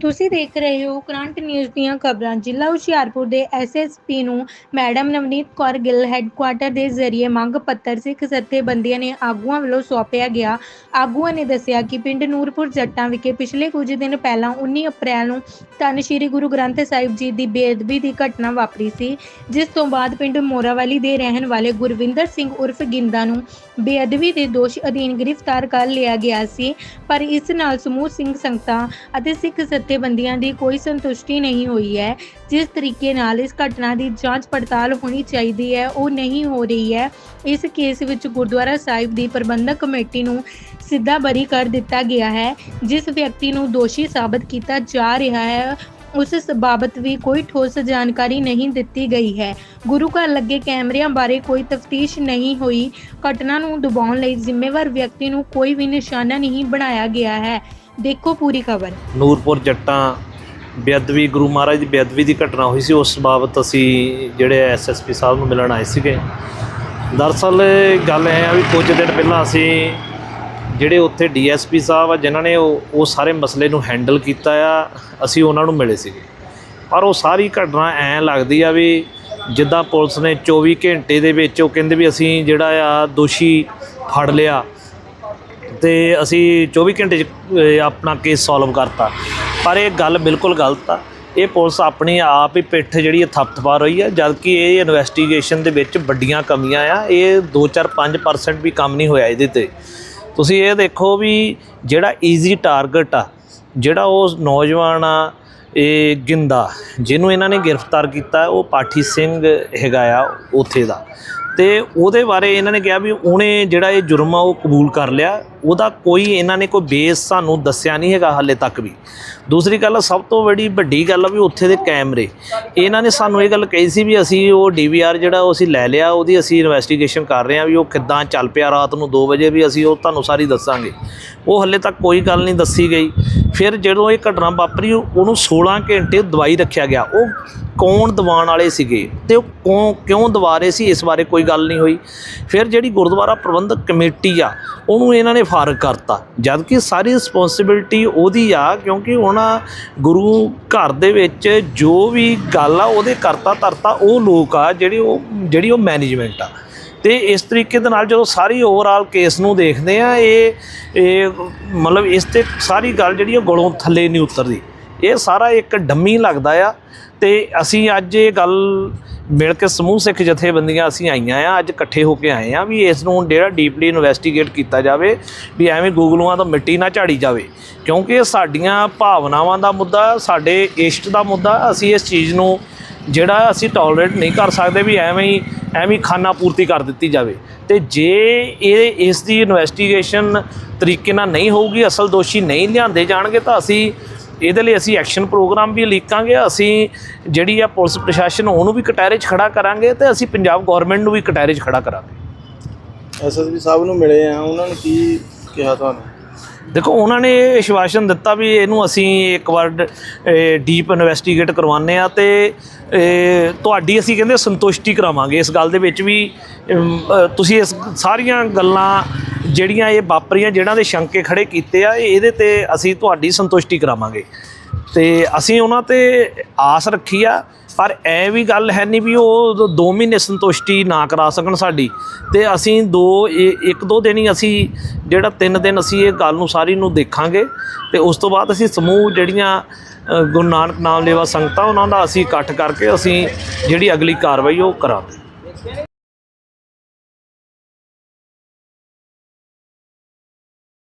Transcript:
ਤੁਸੀਂ ਦੇਖ ਰਹੇ ਹੋ ਕਰੰਟ ਨਿਊਜ਼ ਦੀਆਂ ਖਬਰਾਂ। ਜ਼ਿਲ੍ਹਾ ਹੁਸ਼ਿਆਰਪੁਰ ਦੇ ਐਸਐਸਪੀ ਨੂੰ ਮੈਡਮ ਨਵਨੀਤ ਕੌਰ ਗਿੱਲ ਹੈੱਡਕੁਆਟਰ ਦੇ ਜ਼ਰੀਏ ਮੰਗ ਪੱਤਰ ਸਿੱਖ ਜਥੇਬੰਦੀਆਂ ਨੇ ਆਗੂਆਂ ਵੱਲੋਂ ਸੌਂਪਿਆ ਗਿਆ। ਆਗੂਆਂ ਨੇ ਦੱਸਿਆ ਕਿ ਪਿੰਡ ਨੂਰਪੁਰ ਜੱਟਾਂ ਵਿਖੇ ਪਿਛਲੇ ਕੁਝ ਦਿਨ ਪਹਿਲਾਂ 19 ਅਪ੍ਰੈਲ ਨੂੰ ਧੰਨ ਸ਼੍ਰੀ ਗੁਰੂ ਗ੍ਰੰਥ ਸਾਹਿਬ ਜੀ ਦੀ ਬੇਅਦਬੀ ਦੀ ਘਟਨਾ ਵਾਪਰੀ ਸੀ, ਜਿਸ ਤੋਂ ਬਾਅਦ ਪਿੰਡ ਮੋਰਾਵਾਲੀ ਦੇ ਰਹਿਣ ਵਾਲੇ ਗੁਰਵਿੰਦਰ ਸਿੰਘ ਉਰਫ ਗਿੰਦਾ ਨੂੰ ਬੇਅਦਬੀ ਦੇ ਦੋਸ਼ ਅਧੀਨ ਗ੍ਰਿਫਤਾਰ ਕਰ ਲਿਆ ਗਿਆ ਸੀ। ਪਰ ਇਸ ਨਾਲ ਸਮੂਹ ਸਿੰਘ ਸੰਗਤਾਂ ਅਤੇ ਸਿੱਖ ਜਥੇਬੰਦੀਆਂ ਦੀ ਕੋਈ ਸੰਤੁਸ਼ਟੀ ਨਹੀਂ ਹੋਈ ਹੈ। ਜਿਸ ਤਰੀਕੇ ਨਾਲ ਇਸ ਘਟਨਾ ਦੀ ਜਾਂਚ ਪੜਤਾਲ ਹੋਣੀ ਚਾਹੀਦੀ ਹੈ, ਉਹ ਨਹੀਂ ਹੋ ਰਹੀ ਹੈ। ਇਸ ਕੇਸ ਵਿੱਚ ਗੁਰਦੁਆਰਾ ਸਾਹਿਬ ਦੀ ਪ੍ਰਬੰਧਕ ਕਮੇਟੀ ਨੂੰ ਸਿੱਧਾ ਬਰੀ ਕਰ ਦਿੱਤਾ ਗਿਆ ਹੈ, ਜਿਸ ਵਿਅਕਤੀ ਨੂੰ ਦੋਸ਼ੀ ਸਾਬਤ ਕੀਤਾ ਜਾ ਰਿਹਾ ਹੈ। ਉਸ ਬਾਬਤ ਵੀ ਕੋਈ ਠੋਸ ਜਾਣਕਾਰੀ ਨਹੀਂ ਦਿੱਤੀ ਗਈ ਹੈ। ਗੁਰੂ ਘਰ ਲੱਗੇ ਕੈਮਰਿਆਂ ਬਾਰੇ ਕੋਈ ਤਫਤੀਸ਼ ਨਹੀਂ ਹੋਈ। ਘਟਨਾ ਨੂੰ ਦਬਾਉਣ ਲਈ ਜ਼ਿੰਮੇਵਾਰ ਵਿਅਕਤੀ ਨੂੰ ਕੋਈ ਵੀ ਨਿਸ਼ਾਨਾ ਨਹੀਂ ਬਣਾਇਆ ਗਿਆ ਹੈ। ਦੇਖੋ ਪੂਰੀ ਖਬਰ। ਨੂਰਪੁਰ ਜੱਟਾਂ, ਬੇਅਦਬੀ, ਗੁਰੂ ਮਹਾਰਾਜ ਦੀ ਬੇਅਦਬੀ ਦੀ ਘਟਨਾ ਹੋਈ ਸੀ, ਉਸ ਬਾਬਤ ਅਸੀਂ ਜਿਹੜੇ ਐਸਐਸਪੀ ਸਾਹਿਬ ਨੂੰ ਮਿਲਣ ਆਏ ਸੀਗੇ। ਦਰਅਸਲ ਗੱਲ ਇਹ ਆ ਵੀ ਕੁਝ ਦਿਨ ਪਹਿਲਾਂ ਅਸੀਂ ਜਿਹੜੇ ਉੱਥੇ ਡੀਐਸਪੀ ਸਾਹਿਬ ਆ, ਜਿਨ੍ਹਾਂ ਨੇ ਉਹ ਉਹ ਸਾਰੇ ਮਸਲੇ ਨੂੰ ਹੈਂਡਲ ਕੀਤਾ ਆ, ਅਸੀਂ ਉਹਨਾਂ ਨੂੰ ਮਿਲੇ ਸੀਗੇ। ਪਰ ਉਹ ਸਾਰੀ ਘਟਨਾ ਐਂ ਲੱਗਦੀ ਆ ਵੀ ਜਿੱਦਾਂ ਪੁਲਿਸ ਨੇ 24 ਘੰਟੇ ਦੇ ਵਿੱਚ ਉਹ ਕਹਿੰਦੇ ਵੀ ਅਸੀਂ ਜਿਹੜਾ ਆ ਦੋਸ਼ੀ ਫੜ ਲਿਆ ਤੇ ਅਸੀਂ 24 ਘੰਟੇ 'ਚ ਆਪਣਾ ਕੇਸ ਸੋਲਵ ਕਰਤਾ। ਪਰ ਇਹ ਗੱਲ ਬਿਲਕੁਲ ਗਲਤ ਆ। ਇਹ ਪੁਲਿਸ ਆਪਣੀ ਆਪ ਹੀ ਪਿੱਠ ਜਿਹੜੀ ਹੈ ਥਪਥਪਾ ਰਹੀ ਹੈ ਜਦਕਿ ਇਹ ਇਨਵੈਸਟੀਗੇਸ਼ਨ ਦੇ ਵਿੱਚ ਵੱਡੀਆਂ ਕਮੀਆਂ ਆ। ਇਹ 2-4-5% ਵੀ ਕੰਮ ਨਹੀਂ ਹੋਇਆ ਇਹਦੇ ਤੇ। ਤੁਸੀਂ ਇਹ ਦੇਖੋ ਵੀ ਜਿਹੜਾ ਈਜ਼ੀ ਟਾਰਗੇਟ ਆ, ਜਿਹੜਾ ਉਹ ਨੌਜਵਾਨ ਆ, ਇਹ ਗਿੰਦਾ ਜਿਹਨੂੰ ਇਹਨਾਂ ਨੇ ਗ੍ਰਿਫਤਾਰ ਕੀਤਾ, ਉਹ ਪਾਠੀ ਸਿੰਘ ਹੈਗਾ ਆ ਉੱਥੇ ਦਾ। ਤੇ ਉਹਦੇ ਬਾਰੇ ਇਹਨਾਂ ਨੇ ਕਿਹਾ ਵੀ ਉਹਨੇ ਜਿਹੜਾ ਇਹ ਜੁਰਮ ਆ, ਉਹ ਕਬੂਲ ਕਰ ਲਿਆ। ਉਹਦਾ ਕੋਈ ਇਹਨਾਂ ਨੇ ਕੋਈ ਬੇਸ ਸਾਨੂੰ ਦੱਸਿਆ ਨਹੀਂ ਹੈਗਾ ਹਾਲੇ ਤੱਕ ਵੀ। ਦੂਸਰੀ ਗੱਲ, ਸਭ ਤੋਂ ਬੜੀ ਵੱਡੀ ਗੱਲ ਆ ਵੀ ਉੱਥੇ ਦੇ ਕੈਮਰੇ। ਇਹਨਾਂ ਨੇ ਸਾਨੂੰ ਇਹ ਗੱਲ ਕਹੀ ਸੀ ਵੀ ਅਸੀਂ ਉਹ ਡੀਵੀਆਰ ਜਿਹੜਾ ਉਹ ਅਸੀਂ ਲੈ ਲਿਆ, ਉਹਦੀ ਅਸੀਂ ਇਨਵੈਸਟੀਗੇਸ਼ਨ ਕਰ ਰਹੇ ਹਾਂ ਵੀ ਉਹ ਕਿੱਦਾਂ ਚੱਲ ਪਿਆ ਰਾਤ ਨੂੰ 2 ਵਜੇ ਵੀ ਅਸੀਂ ਉਹ ਤੁਹਾਨੂੰ ਸਾਰੀ ਦੱਸਾਂਗੇ। ਉਹ ਹਾਲੇ ਤੱਕ ਕੋਈ ਗੱਲ ਨਹੀਂ ਦੱਸੀ ਗਈ। ਫਿਰ ਜਦੋਂ ਇਹ ਘਟਨਾ ਵਾਪਰੀ, ਉਹਨੂੰ 16 ਘੰਟੇ ਦਵਾਈ ਰੱਖਿਆ ਗਿਆ। ਉਹ ਕੌਣ ਦਵਾਉਣ ਵਾਲੇ ਸੀਗੇ ਤੇ ਉਹ ਕੌਣ ਕਿਉਂ ਦਵਾ ਰਹੇ ਸੀ, ਇਸ ਬਾਰੇ ਕੋਈ ਗੱਲ ਨਹੀਂ ਹੋਈ। ਫਿਰ ਜਿਹੜੀ ਗੁਰਦੁਆਰਾ ਪ੍ਰਬੰਧਕ ਕਮੇਟੀ ਆ, ਉਹਨੂੰ ਇਹਨਾਂ ਨੇ ਫਾਰਗ ਕਰਤਾ। ਜਦ ਕਿ ਸਾਰੀ ਰਿਸਪੌਂਸਿਬਿਲਟੀ ਉਹਦੀ ਆ, ਕਿਉਂਕਿ ਉਹਨਾਂ ਗੁਰੂ ਘਰ ਦੇ ਵਿੱਚ ਜੋ ਵੀ ਗੱਲ ਆ, ਉਹਦੇ ਕਰਤਾ ਧਰਤਾ ਉਹ ਲੋਕ ਆ, ਜਿਹੜੇ ਉਹ, ਜਿਹੜੀ ਉਹ ਮੈਨੇਜਮੈਂਟ ਆ। ਤੇ ਇਸ ਤਰੀਕੇ ਦੇ ਨਾਲ ਜਦੋਂ ਸਾਰੀ ਓਵਰਆਲ ਕੇਸ ਨੂੰ ਦੇਖਦੇ ਆ, ਇਹ ਇਹ ਮਤਲਬ ਇਸ ਤੇ ਸਾਰੀ ਗੱਲ ਜਿਹੜੀ ਉਹ ਗਲੋਂ ਥੱਲੇ ਨਹੀਂ ਉਤਰਦੀ। ਇਹ ਸਾਰਾ ਇੱਕ ਡੰਮੀ ਲੱਗਦਾ ਆ ਤੇ ਅਸੀਂ ਅੱਜ ਇਹ ਗੱਲ ਮਿਲ ਕੇ ਸਮੂਹ ਸਿੱਖ ਜਥੇਬੰਦੀਆਂ ਅਸੀਂ ਆਈਆਂ ਆ, ਅੱਜ ਇਕੱਠੇ ਹੋ ਕੇ ਆਏ ਆ ਵੀ ਇਸ ਨੂੰ ਜਿਹੜਾ ਡੀਪਲੀ ਇਨਵੈਸਟੀਗੇਟ ਕੀਤਾ ਜਾਵੇ, ਵੀ ਐਵੇਂ ਗੂਗਲੂਆਂ ਤੋਂ ਮਿੱਟੀ ਨਾ ਝਾੜੀ ਜਾਵੇ। ਕਿਉਂਕਿ ਇਹ ਸਾਡੀਆਂ ਭਾਵਨਾਵਾਂ ਦਾ ਮੁੱਦਾ, ਸਾਡੇ ਇਸ਼ਟ ਦਾ ਮੁੱਦਾ, ਅਸੀਂ ਇਸ ਚੀਜ਼ ਨੂੰ ਜਿਹੜਾ ਅਸੀਂ ਟੋਲਰੇਟ ਨਹੀਂ ਕਰ ਸਕਦੇ ਵੀ ਐਵੇਂ ਹੀ ਐਵੇਂ ਹੀ ਖਾਨਾ ਪੂਰਤੀ ਕਰ ਦਿੱਤੀ ਜਾਵੇ। ਤੇ ਜੇ ਇਹ, ਇਸ ਦੀ ਇਨਵੈਸਟੀਗੇਸ਼ਨ ਤਰੀਕੇ ਨਾਲ ਨਹੀਂ ਹੋਊਗੀ, ਅਸਲ ਦੋਸ਼ੀ ਨਹੀਂ ਲਿਆਂਦੇ ਜਾਣਗੇ, ਤਾਂ ਅਸੀਂ ਇਹਦੇ ਲਈ ਅਸੀਂ ਐਕਸ਼ਨ ਪ੍ਰੋਗਰਾਮ ਵੀ ਲਿਖਾਂਗੇ ਅਸੀਂ ਜਿਹੜੀ ਆ ਪੁਲਿਸ ਪ੍ਰਸ਼ਾਸਨ ਉਹਨੂੰ ਵੀ ਕਟਹਿਰੇ 'ਚ ਖੜਾ ਕਰਾਂਗੇ ਤੇ ਅਸੀਂ ਪੰਜਾਬ ਗਵਰਨਮੈਂਟ ਨੂੰ ਵੀ ਕਟਹਿਰੇ 'ਚ ਖੜਾ ਕਰਾਂਗੇ। ਐਸਐਸਪੀ ਸਾਹਿਬ ਨੂੰ ਮਿਲੇ ਆ ਉਹਨਾਂ ਨੇ ਕੀ ਕਿਹਾ ਤੁਹਾਨੂੰ? ਦੇਖੋ ਉਹਨਾਂ ਨੇ ਇਹ ਵਿਸ਼ਵਾਸਨ ਦਿੱਤਾ ਵੀ ਇਹਨੂੰ ਅਸੀਂ ਇੱਕ ਵਾਰ ਡੀਪ ਇਨਵੈਸਟੀਗੇਟ ਕਰਵਾਉਂਦੇ ਆ ਤੇ ਤੁਹਾਡੀ ਅਸੀਂ ਕਹਿੰਦੇ ਸੰਤੁਸ਼ਟੀ ਕਰਾਵਾਂਗੇ। ਇਸ ਗੱਲ ਦੇ ਵਿੱਚ ਵੀ ਤੁਸੀਂ ਇਸ ਸਾਰੀਆਂ ਗੱਲਾਂ ਜਿਹੜੀਆਂ ਇਹ ਵਾਪਰੀਆਂ ਜਿਹੜਾਂ ਦੇ ਸ਼ੰਕੇ ਖੜੇ ਕੀਤੇ ਆ ਇਹਦੇ ਤੇ ਅਸੀਂ ਤੁਹਾਡੀ ਸੰਤੁਸ਼ਟੀ ਕਰਾਵਾਂਗੇ। ਤੇ ਅਸੀਂ ਉਹਨਾਂ ਤੇ ਆਸ ਰੱਖੀ ਆ, ਪਰ ਐ ਵੀ ਗੱਲ ਹੈ ਨਹੀਂ ਵੀ ਉਹ 2 ਮਹੀਨੇ ਸੰਤੁਸ਼ਟੀ ਨਾ ਕਰਾ ਸਕਣ ਸਾਡੀ। ਤੇ ਅਸੀਂ ਦੋ, ਇਹ- ਇੱਕ ਦੋ ਦਿਨ ਹੀ ਅਸੀਂ, ਜਿਹੜਾ ਤਿੰਨ ਦਿਨ ਅਸੀਂ ਇਹ ਗੱਲ ਨੂੰ ਸਾਰੀ ਨੂੰ ਦੇਖਾਂਗੇ। ਤੇ ਉਸ ਤੋਂ ਬਾਅਦ ਅਸੀਂ ਸਮੂਹ ਜਿਹੜੀਆਂ ਗੁਰੂ ਨਾਨਕ ਨਾਮ ਲੇਵਾ ਸੰਗਤਾਂ, ਉਹਨਾਂ ਦਾ ਅਸੀਂ ਇਕੱਠ ਕਰਕੇ ਅਸੀਂ ਜਿਹੜੀ ਅਗਲੀ ਕਾਰਵਾਈ ਉਹ ਕਰਾਂਗੇ।